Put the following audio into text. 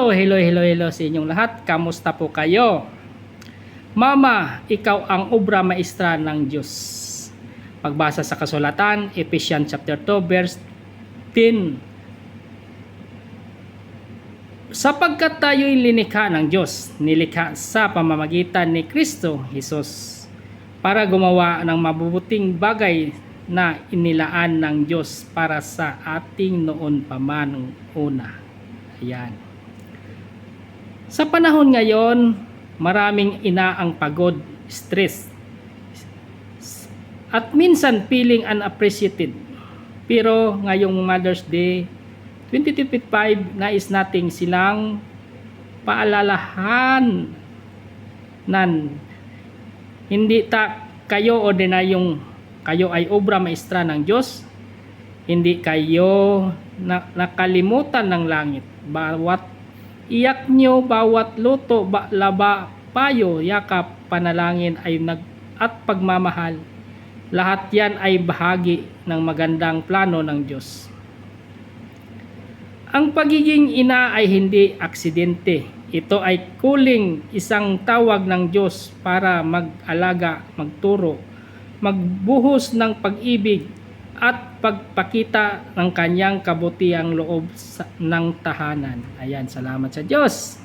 Hello, hello, hello, hello sa inyong lahat. Kamusta po kayo? Mama, ikaw ang obra maestra ng Diyos. Pagbasa sa kasulatan, Ephesians chapter 2 verse 10. Sapagkat tayo'y linikha ng Diyos, nilikha sa pamamagitan ni Kristo Jesus para gumawa ng mabubuting bagay na inilaan ng Diyos para sa ating noon pa man una. Ayan. Sa panahon ngayon, maraming ina ang pagod, stress, at minsan feeling unappreciated. Pero ngayong Mother's Day 2025, nais nating silang paalalahan nan hindi ta kayo ordinaryong kayo ay obra maestra ng Diyos hindi kayo na, nakalimutan ng langit bawat iyak nyo bawat luto ba, laba payo yakap panalangin ay nag at pagmamahal lahat yan ay bahagi ng magandang plano ng Diyos ang pagiging ina ay hindi aksidente. Ito ay kuling isang tawag ng Diyos para mag-alaga, magturo, magbuhos ng pag-ibig at pagpakita ng kanyang kabutiang loob sa, ng tahanan. Ayan, salamat sa Diyos.